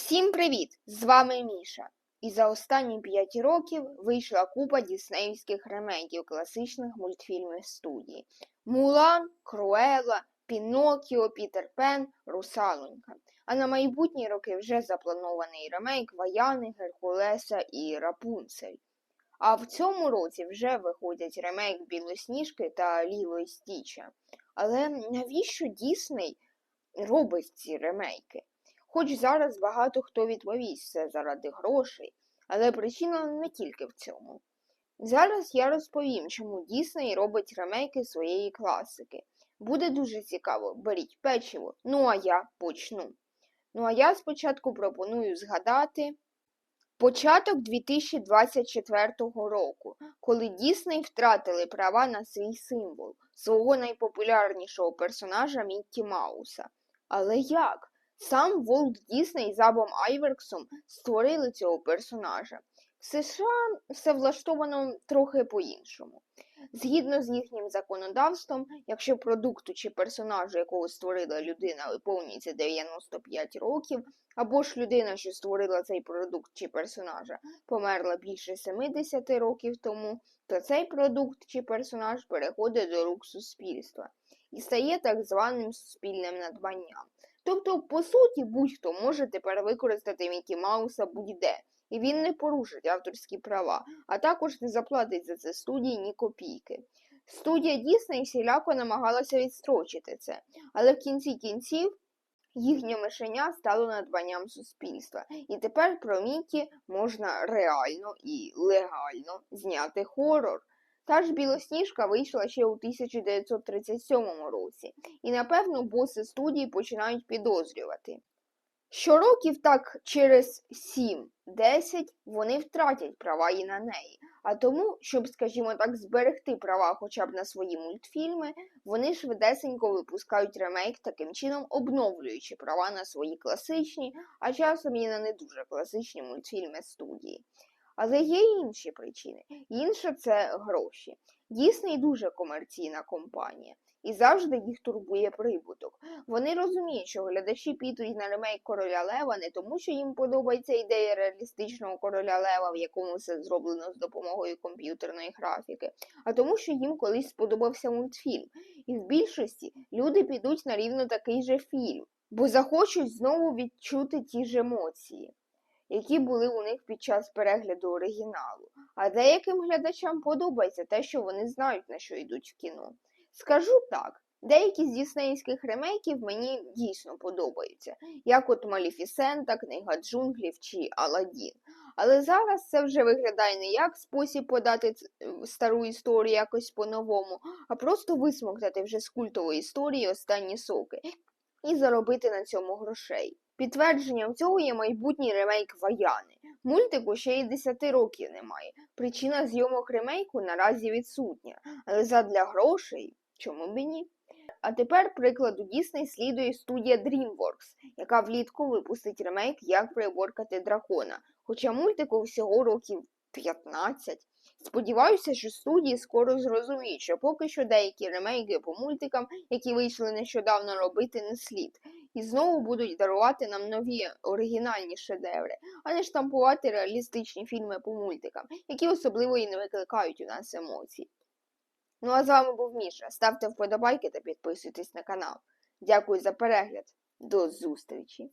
Всім привіт! З вами Міша. І за останні 5 років вийшла купа діснеївських ремейків класичних мультфільмів студії: Мулан, Круела, Пінокіо, Пітер Пен, Русалонька. А на майбутні роки вже запланований ремейк Ваяни, Геркулеса і Рапунцель. А в цьому році вже виходять ремейк Білосніжки та Ліло і Стіча. Але навіщо Дісней робить ці ремейки? Хоч зараз багато хто відповість все заради грошей, але причина не тільки в цьому. Зараз я розповім, чому Дісней робить ремейки своєї класики. Буде дуже цікаво, беріть печиво, ну а я почну. Ну а я спочатку пропоную згадати початок 2024 року, коли Дісней втратили права на свій символ, свого найпопулярнішого персонажа Міккі Мауса. Але як? Сам Волт Дісней з Абом Айверксом створили цього персонажа. В США все влаштовано трохи по-іншому. Згідно з їхнім законодавством, якщо продукту чи персонажу, якого створила людина, виповнюється 95 років, або ж людина, що створила цей продукт чи персонажа, померла більше 70 років тому, то цей продукт чи персонаж переходить до рук суспільства і стає так званим суспільним надбанням. Тобто, по суті, будь-хто може тепер використати Мікі Мауса будь-де, і він не порушить авторські права, а також не заплатить за це студії ні копійки. Студія Дісней всіляко намагалася відстрочити це, але в кінці кінців їхнє мишеня стало надбанням суспільства, і тепер про Мікі можна реально і легально зняти хорор. Та ж білосніжка вийшла ще у 1937 році, і напевно боси студії починають підозрювати. Що років так через 7-10 вони втратять права і на неї. А тому, щоб, скажімо так, зберегти права хоча б на свої мультфільми, вони швидесенько випускають ремейк, таким чином обновлюючи права на свої класичні, а часом і на не дуже класичні мультфільми студії. Але є інші причини. Інша це гроші. Дісней дуже комерційна компанія, і завжди їх турбує прибуток. Вони розуміють, що глядачі підуть на ремейк короля Лева не тому, що їм подобається ідея реалістичного короля Лева, в якому все зроблено з допомогою комп'ютерної графіки, а тому, що їм колись сподобався мультфільм. І в більшості люди підуть на рівно такий же фільм, бо захочуть знову відчути ті ж емоції які були у них під час перегляду оригіналу. А деяким глядачам подобається те, що вони знають, на що йдуть в кіно. Скажу так, деякі з діснеївських ремейків мені дійсно подобаються, як от Маліфісента, Книга джунглів чи Аладдін. Але зараз це вже виглядає не як спосіб подати стару історію якось по-новому, а просто висмоктати вже з культової історії останні соки і заробити на цьому грошей. Підтвердженням цього є майбутній ремейк Ваяни. Мультику ще й 10 років немає. Причина зйомок ремейку наразі відсутня, але задля грошей чому б і ні? А тепер прикладу Дісней слідує студія DreamWorks, яка влітку випустить ремейк Як приборкати дракона, хоча мультику всього років 15. Сподіваюся, що студії скоро зрозуміють, що поки що деякі ремейки по мультикам, які вийшли нещодавно робити, не слід, і знову будуть дарувати нам нові оригінальні шедеври, а не штампувати реалістичні фільми по мультикам, які особливо і не викликають у нас емоцій. Ну а з вами був Міша. Ставте вподобайки та підписуйтесь на канал. Дякую за перегляд. До зустрічі!